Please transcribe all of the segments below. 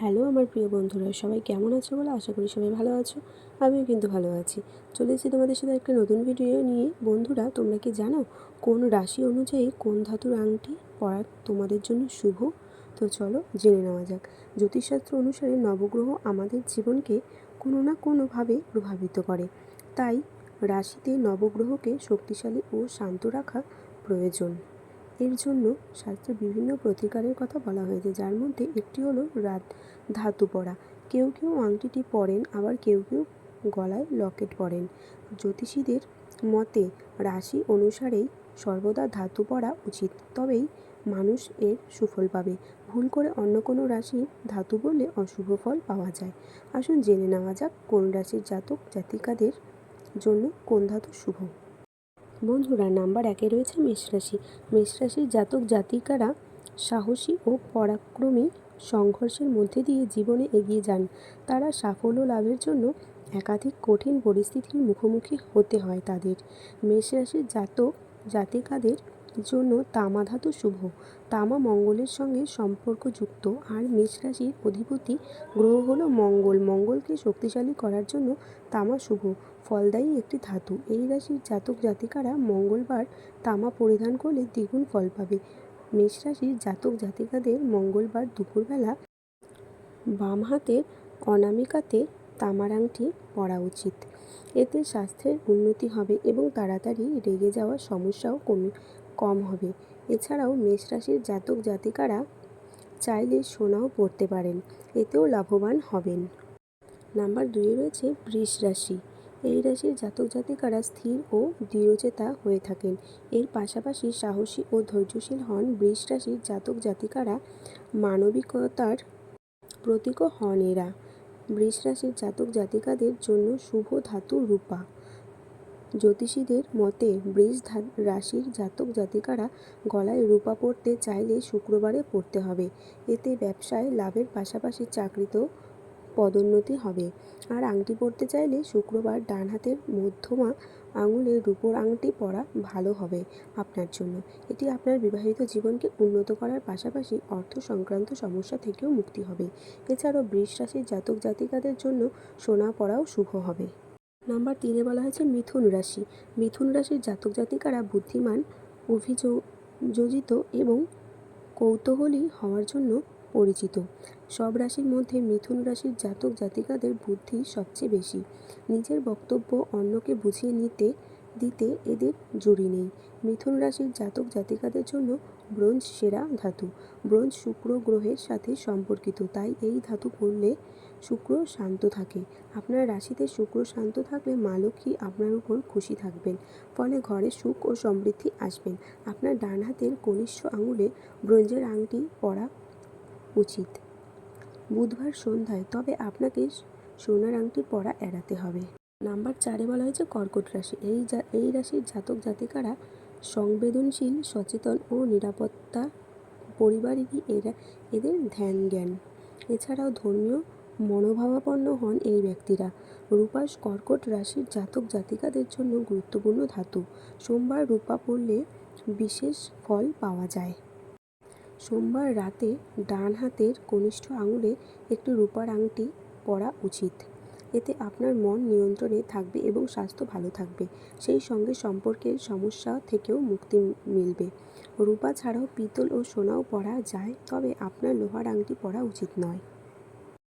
Hello আমার প্রিয় বন্ধুরা, সবাই কেমন আছো বলে আশা করি সবাই ভালো আছো, আমিও কিন্তু ভালো আছি। চলে এসেছি তোমাদের সাথে একটা নতুন ভিডিও নিয়ে। বন্ধুরা, তোমরা কি জানো কোন রাশি অনুযায়ী কোন ধাতুর আংটি পরা তোমাদের জন্য শুভ? তো চলো জেনে নেওয়া যাক। জ্যোতিষশাস্ত্র অনুসারে নবগ্রহ আমাদের জীবনকে কোনো না কোনোভাবে প্রভাবিত করে। তাই রাশিতে নবগ্রহকে শক্তিশালী ও শান্ত রাখা প্রয়োজন। এর জন্য শাস্ত্রে বিভিন্ন প্রতিকারের কথা বলা হয়েছে। যার মধ্যে একটি হলো রাত ধাতু পরা কেউ কেউ আংটিটি পরেন আবার কেউ কেউ গলায় লকেট পরেন জ্যোতিষীদের মতে রাশি অনুসারেই সর্বদা ধাতু পরা উচিত। তবেই মানুষ এর সুফল পাবে। ভুল করে অন্য কোনো রাশি ধাতু বললে অশুভ ফল পাওয়া যায়। আসুন জেনে নেওয়া যাক কোন রাশির জাতক জাতিকাদের জন্য কোন ধাতু শুভ। বন্ধুরা, নাম্বার একে রয়েছে মেষরাশি। মেষরাশির জাতক জাতিকারা সাহসী ও পরাক্রমী সংঘর্ষের মধ্যে দিয়ে জীবনে এগিয়ে যান। তারা সাফল্য লাভের জন্য একাধিক কঠিন পরিস্থিতির মুখোমুখি হতে হয় তাদের। মেষরাশির জাতক জাতিকাদের জন্য তামা ধাতু শুভ। তামা মঙ্গলের সঙ্গে সম্পর্কযুক্ত আর মেষ রাশির অধিপতি গ্রহ হল মঙ্গল। মঙ্গলকে শক্তিশালী করার জন্য তামা শুভ, ফলদায়ী একটি ধাতু। এই রাশির জাতক জাতিকারা মঙ্গলবার তামা পরিধান করলে দ্বিগুণ ফল পাবে। মেষ রাশির জাতক জাতিকাদের মঙ্গলবার দুপুরবেলা বাম হাতের অনামিকাতে তামার আংটি পরা উচিত। এতে স্বাস্থ্যের উন্নতি হবে এবং তাড়াতাড়ি রেগে যাওয়ার সমস্যাও কমে কম হবে। এছাড়াও মেষ রাশির জাতক জাতিকারা চাইলে সোনাও পড়তে পারেন, এতেও লাভবান হবেন। নাম্বার দুয়ে রয়েছে বৃষ রাশি। এই রাশির জাতক জাতিকারা স্থির ও দৃঢ়চেতা হয়ে থাকেন। এর পাশাপাশি সাহসী ও ধৈর্যশীল হন বৃষ রাশির জাতক জাতিকারা মানবিকতার প্রতীকও হন এরা। বৃষ রাশির জাতক জাতিকাদের জন্য শুভ ধাতু রূপা। জ্যোতিষীদের মতে বৃষ রাশির জাতক জাতিকারা গলায় রূপা পড়তে চাইলে শুক্রবারে পড়তে হবে। এতে ব্যবসায় লাভের পাশাপাশি চাকরিতেও পদোন্নতি হবে। আর আংটি পরতে চাইলে শুক্রবার ডান হাতের মধ্যমা আঙুলের রূপোর আংটি পরা ভালো হবে আপনার জন্য। এটি আপনার বিবাহিত জীবনকে উন্নত করার পাশাপাশি অর্থ সংক্রান্ত সমস্যা থেকেও মুক্তি হবে। এছাড়াও বৃষ রাশির জাতক জাতিকাদের জন্য সোনা পরাও শুভ হবে। নাম্বার তিনে বলা হয়েছে মিথুন রাশি। মিথুন রাশির জাতক জাতিকারা বুদ্ধিমান, অভিযোজিত এবং কৌতূহলী হওয়ার জন্য পরিচিত। সব রাশির মধ্যে মিথুন রাশির জাতক জাতিকাদের বুদ্ধি সবচেয়ে বেশি। নিজের বক্তব্য অন্যকে বুঝিয়ে নিতে, দিতে এদের জুড়ি নেই। মিথুন রাশির জাতক জাতিকাদের জন্য ব্রোঞ্জ সেরা ধাতু। ব্রোঞ্জ শুক্র গ্রহের সাথে সম্পর্কিত, তাই এই ধাতু পড়লে শুক্র শান্ত থাকে। আপনার রাশিতে শুক্র শান্ত থাকলে মা লক্ষ্মী আপনার উপর খুশি থাকবেন। ফলে ঘরে সুখ ও সমৃদ্ধি আসবেন। আপনার ডান হাতের কনিষ্ঠ আঙুলে ব্রোঞ্জের আংটি পরা উচিত। বুধবার সন্ধ্যায় তবে আপনাকে সোনার আংটি পরা এড়াতে হবে। নাম্বার চারে বলা হয়েছে, কর্কট রাশি। এই এই রাশির জাতক জাতিকারা সংবেদনশীল, সচেতন ও নিরাপত্তা পরিবারেরই এরা, এদের ধ্যান জ্ঞান। এছাড়াও ধর্মীয় মনোভাবাপন্ন হন এই ব্যক্তিরা। রূপাস কর্কট রাশির জাতক জাতিকাদের জন্য গুরুত্বপূর্ণ ধাতু। সোমবার রূপা পড়লে বিশেষ ফল পাওয়া যায়। সোমবার রাতে ডান হাতের কনিষ্ঠ আঙুলে একটি রূপার আংটি পরা উচিত। এতে আপনার মন নিয়ন্ত্রণে থাকবে এবং স্বাস্থ্য ভালো থাকবে। সেই সঙ্গে সম্পর্কের সমস্যা থেকেও মুক্তি মিলবে। রূপা ছাড়াও পিতল ও সোনাও পরা যায়, তবে আপনার লোহার আংটি পরা উচিত নয়।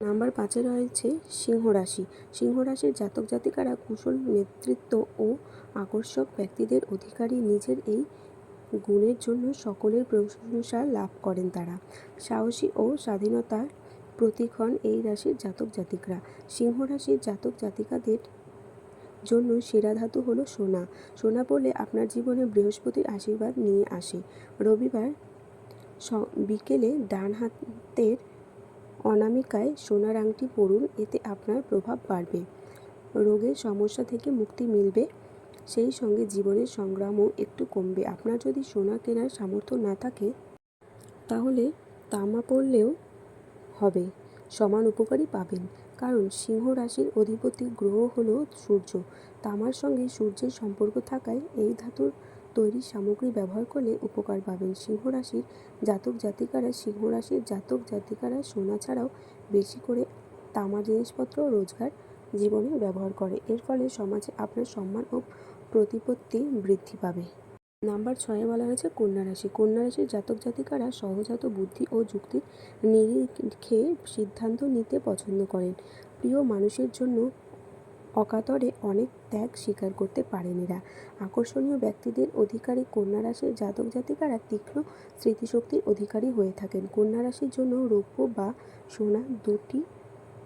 নাম্বার পাঁচে রয়েছে সিংহ রাশি সিংহ রাশির জাতক জাতিকারা কুশল, নেতৃত্ব ও আকর্ষক ব্যক্তিদের অধিকারী নিজের এই গুণের জন্য সকলের প্রশংসা লাভ করেন তারা। সাহসী ও স্বাধীনতার প্রতীক হন এই রাশির জাতক জাতিকরা। সিংহ রাশির জাতক জাতিকাদের জন্য সেরা ধাতু হলো সোনা। সোনা পড়লে আপনার জীবনে বৃহস্পতির আশীর্বাদ নিয়ে আসে। রবিবার বিকেলে ডান হাতের অনামিকায় সোনার আংটি পরুন, এতে আপনার প্রভাব বাড়বে। রোগের সমস্যা থেকে মুক্তি মিলবে। সেই সঙ্গে জীবনের সংগ্রামও একটু কমবে। আপনার যদি সোনা কেনার সামর্থ্য না থাকে, তাহলে তামা পড়লেও হবে। সমান উপকারী পাবেন। কারণ সিংহ রাশির অধিপতি গ্রহ হল সূর্য। তামার সঙ্গে সূর্যের সম্পর্ক থাকায় এই ধাতুর তৈরি সামগ্রী ব্যবহার করলে উপকার পাবেন। সিংহ রাশির জাতক জাতিকারা, সিংহ রাশির জাতক জাতিকারা সোনা ছাড়াও বেশি করে তামা জিনিসপত্র রোজগার জীবনে ব্যবহার করে। এর ফলে সমাজে আপনার সম্মান ও প্রতিপত্তি বৃদ্ধি পাবে। নাম্বার ছয়ে বলা হয়েছে কন্যা রাশি। কন্যা রাশির জাতক জাতিকারা সহজাত বুদ্ধি ও যুক্তির নিরিখে সিদ্ধান্ত নিতে পছন্দ করেন। প্রিয় মানুষের জন্য অকাতরে অনেক ত্যাগ স্বীকার করতে পারেন এরা আকর্ষণীয় ব্যক্তিদের অধিকারী কন্যা রাশির জাতক জাতিকারা তীক্ষ্ণ স্মৃতিশক্তির অধিকারী হয়ে থাকেন। কন্যা রাশির জন্য রৌপ্য বা সোনা দুটি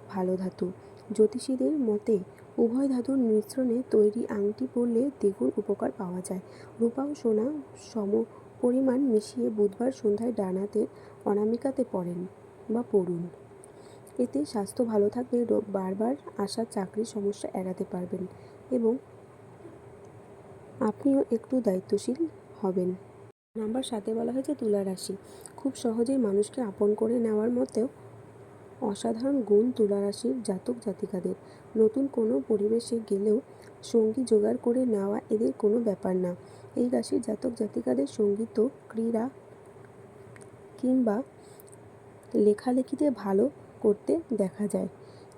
ভালো ধাতু। জ্যোতিষীদের মতে, উভয় ধাতুর মিশ্রণে তৈরি আংটি পরলে দ্বিগুণ উপকার পাওয়া যায়। রূপা ও সোনা সম পরিমাণ মিশিয়ে বুধবার সন্ধ্যায় ডানাতে অনামিকাতে পড়েন বা পড়ুন। এতে স্বাস্থ্য ভালো থাকবে রোগ বারবার আসা চাকরির সমস্যা এড়াতে পারবেন এবং আপনিও একটু দায়িত্বশীল হবেন। নাম্বার সাথে বলা হয়েছে তুলা রাশি। খুব সহজেই মানুষকে আপন করে নেওয়ার মতেও অসাধারণ গুণ তুলা রাশির জাতক জাতিকাদের। নতুন কোনো পরিবেশে গেলেও সঙ্গী জোগাড় করে নেওয়া এদের কোনো ব্যাপার না। এই রাশির জাতক জাতিকাদের সংগীত, ক্রীড়া কিংবা লেখালেখিতে ভালো করতে দেখা যায়।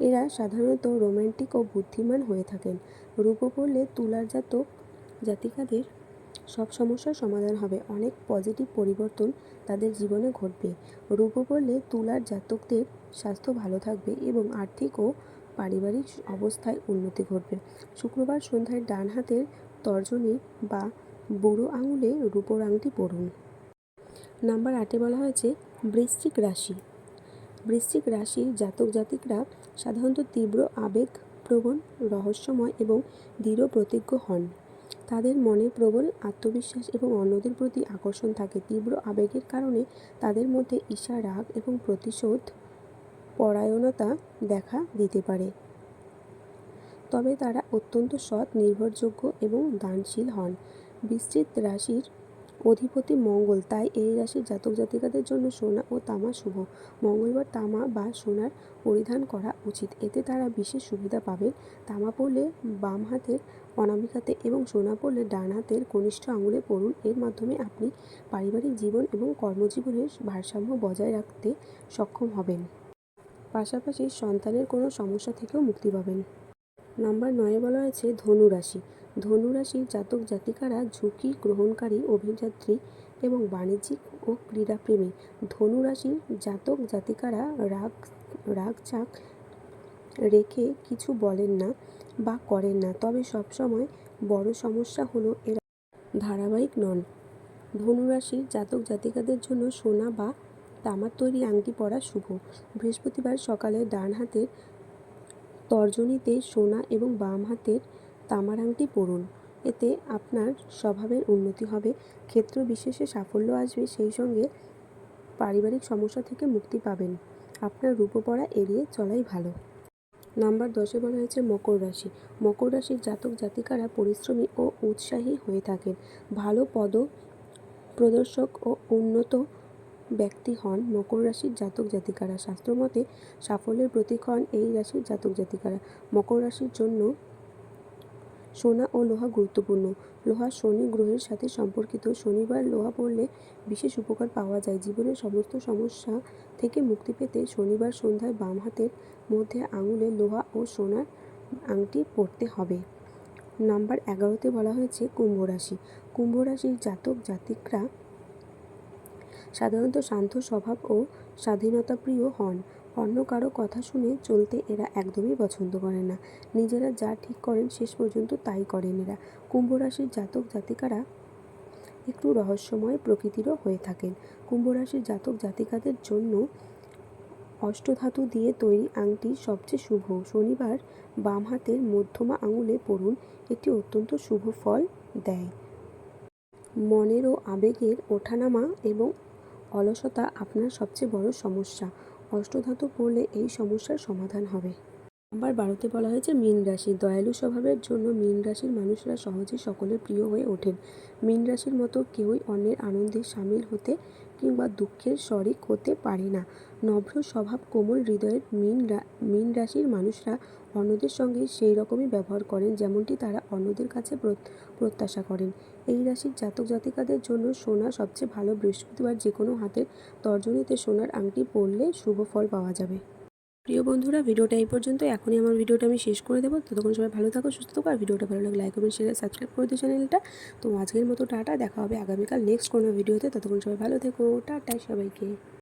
এরা সাধারণত রোম্যান্টিক ও বুদ্ধিমান হয়ে থাকেন। রূপ পড়লে তুলার জাতক জাতিকাদের সব সমস্যার সমাধান হবে। অনেক পজিটিভ পরিবর্তন তাদের জীবনে ঘটবে। রূপ পড়লে তুলার জাতকদের স্বাস্থ্য ভালো থাকবে এবং আর্থিক ও পারিবারিক অবস্থায় উন্নতি ঘটবে। শুক্রবার সন্ধ্যায় ডান হাতের তর্জনী বা বুড়ো আঙুলে রূপোর আংটি পরুন। নাম্বার আটে বলা হয়েছে, বৃশ্চিক রাশি। বৃশ্চিক রাশির জাতক জাতিকরা সাধারণত তীব্র আবেগপ্রবণ রহস্যময় এবং দৃঢ় প্রতিজ্ঞ হন। তাদের মনে প্রবল আত্মবিশ্বাস এবং অন্যদের প্রতি আকর্ষণ থাকে। তীব্র আবেগের কারণে তাদের মধ্যে ঈশা রাগ এবং প্রতিশোধ পরায়ণতা দেখা দিতে পারে। তবে তারা অত্যন্ত সৎ, নির্ভরযোগ্য এবং দানশীল হন। বৃশ্চিক রাশির অধিপতি মঙ্গল, তাই এই রাশির জাতক জাতিকাদের জন্য সোনা ও তামা শুভ। মঙ্গলবার তামা বা সোনার পরিধান করা উচিত। এতে তারা বিশেষ সুবিধা পাবেন। তামা পরলে বাম হাতের অনামিকাতে এবং সোনা পড়লে ডান হাতের কনিষ্ঠ আঙুলে পড়ুন। এর মাধ্যমে আপনি পারিবারিক জীবন এবং কর্মজীবনের ভারসাম্য বজায় রাখতে সক্ষম হবেন। পাশাপাশি সন্তানের কোনো সমস্যা থেকেও মুক্তি পাবেন। নাম্বার নয়ে বলা হয়েছে ধনু রাশি। ধনু রাশির জাতক জাতিকারা ঝুঁকি গ্রহণকারী অভিযাত্রী এবং বাণিজ্যিক ও ক্রীড়াপ্রেমী। ধনু রাশির জাতক জাতিকারা রাগ রাগ চাক রেখে কিছু বলেন না বা করেন না, তবে সবসময় বড় সমস্যা হলো এরা ধারাবাহিক নন। ধনু রাশির জাতক জাতিকাদের জন্য সোনা বা তামার তৈরি আংটি পরা শুভ। বৃহস্পতিবার সকালে ডান হাতের তর্জনীতে সোনা এবং বাম হাতের তামার আংটি পরুন। এতে আপনার স্বভাবের উন্নতি হবে। ক্ষেত্র বিশেষে সাফল্য আসবে, সেই সঙ্গে পারিবারিক সমস্যা থেকে মুক্তি পাবেন। আপনার রূপপড়া এড়িয়ে চলাই ভালো। নাম্বার দশে বলা হয়েছে মকর রাশি। মকর রাশির জাতক জাতিকারা পরিশ্রমী ও উৎসাহী হয়ে থাকেন। ভালো পদ প্রদর্শক ও উন্নত ব্যক্তি হন মকর রাশির জাতক জাতিকারা। শাস্ত্রমতে সাফল্যের প্রতীক হন এই রাশির জাতক জাতিকারা। মকর রাশির জন্য সোনা ও লোহা গুরুত্বপূর্ণ। লোহা শনি গ্রহের সাথে সম্পর্কিত। শনিবার লোহা পড়লে বিশেষ উপকার পাওয়া যায়। জীবনের সমস্ত সমস্যা থেকে মুক্তি পেতে শনিবার সন্ধ্যায় বাম হাতের মধ্যে আঙুলে লোহা ও সোনার আংটি পরতে হবে। নাম্বার এগারোতে বলা হয়েছে কুম্ভ রাশি। কুম্ভ রাশির জাতক জাতিকরা সাধারণত শান্ত স্বভাব ও স্বাধীনতাপ্রিয় হন। অন্য কারও কথা শুনে চলতে এরা একদমই পছন্দ করে না। নিজেরা যা ঠিক করেন শেষ পর্যন্ত তাই করেন এরা। কুম্ভ রাশির জাতক জাতিকারা একটু রহস্যময় প্রকৃতিরও হয়ে থাকেন। কুম্ভ রাশির জাতক জাতিকাদের জন্য অষ্টধাতু দিয়ে তৈরি আংটি সবচেয়ে শুভ। শনিবার বাম হাতের মধ্যমা আঙুলে পড়ুন এটি অত্যন্ত শুভ ফল দেয়। মনের ও আবেগের ওঠানামা এবং অলসতা আপনার সবচেয়ে বড় সমস্যা। অষ্টধাতু পড়লে এই সমস্যার সমাধান হবে। নাম্বার বারোতে বলা হয়েছে, মীন রাশি। দয়ালু স্বভাবের জন্য মীন রাশির মানুষরা সহজেই সকলের প্রিয় হয়ে ওঠেন। মীন রাশির মতো কেউই অন্যের আনন্দে সামিল হতে কিংবা দুঃখের শরিক হতে পারে না। নভ্র স্বভাব কোমল হৃদয়ের মীন মীন রাশির মানুষরা অন্যদের সঙ্গে সেই রকমই ব্যবহার করেন যেমনটি তারা অন্যদের কাছে প্রত- প্রত্যাশা করেন। এই রাশির জাতক জাতিকাদের জন্য সোনা সবচেয়ে ভালো বৃহস্পতিবার যে কোনো হাতের তর্জনীতে সোনার আংটি পরলে শুভ ফল পাওয়া যাবে। প্রিয় বন্ধুরা, ভিডিওটা এই পর্যন্ত। এখনই আমার ভিডিওটা আমি শেষ করে দেবো। ততক্ষণ সবাই ভালো থাকো, সুস্থ থাকো। আর ভিডিওটা ভালো লাগলে লাইক কমেন্ট শেয়ার সাবস্ক্রাইব করে দিও চ্যানেলটা। তো আজকের মতো টাটা। দেখা হবে আগামীকাল নেক্সট কোনো ভিডিওতে। ততক্ষণ সবাই ভালো থেকো। টাটা সবাইকে।